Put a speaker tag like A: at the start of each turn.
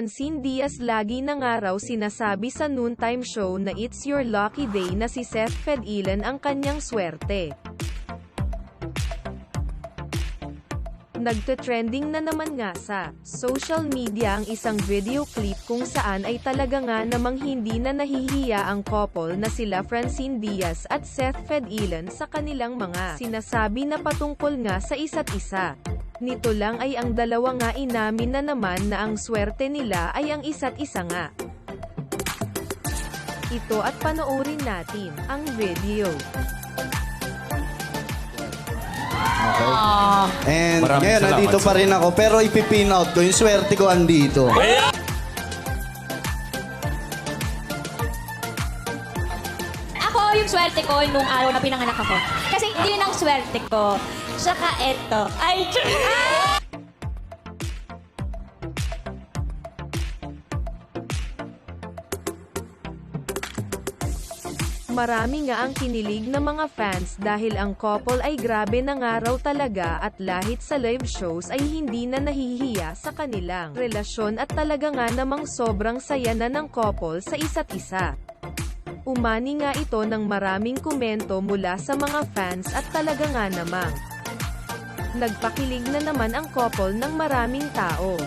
A: Francine Diaz lagi na nga sinasabi sa noontime show na it's your lucky day na si Seth Fedilan ang kanyang swerte. Nagte-trending na naman nga sa social media ang isang video clip kung saan ay talaga nga namang hindi na nahihiya ang couple na sila Francine Diaz at Seth Fedilan sa kanilang mga sinasabi na patungkol nga sa isa't isa. Nito lang ay ang dalawa nga inamin na naman na ang swerte nila ay ang isa't isa nga. Ito at panoorin natin ang video.
B: Okay. And
C: Maraming
B: ngayon,
C: salamat,
B: nandito pa
C: sir.
B: rin ako. Pero ipipin out ko. Yung swerte ko andito.
D: Ako, yung swerte ko nung araw na pinanganak ako. Kasi hindi yun ang swerte ko. Saka eto. Ay, ah!
A: Marami nga ang kinilig ng mga fans dahil ang couple ay grabe na nga raw talaga at lahit sa live shows ay hindi na nahihiya sa kanilang relasyon at talaga nga namang sobrang saya na ng couple sa isa't isa. Umani nga ito ng maraming komento mula sa mga fans at talaga nga namang nagpakilig na naman ang couple ng maraming tao.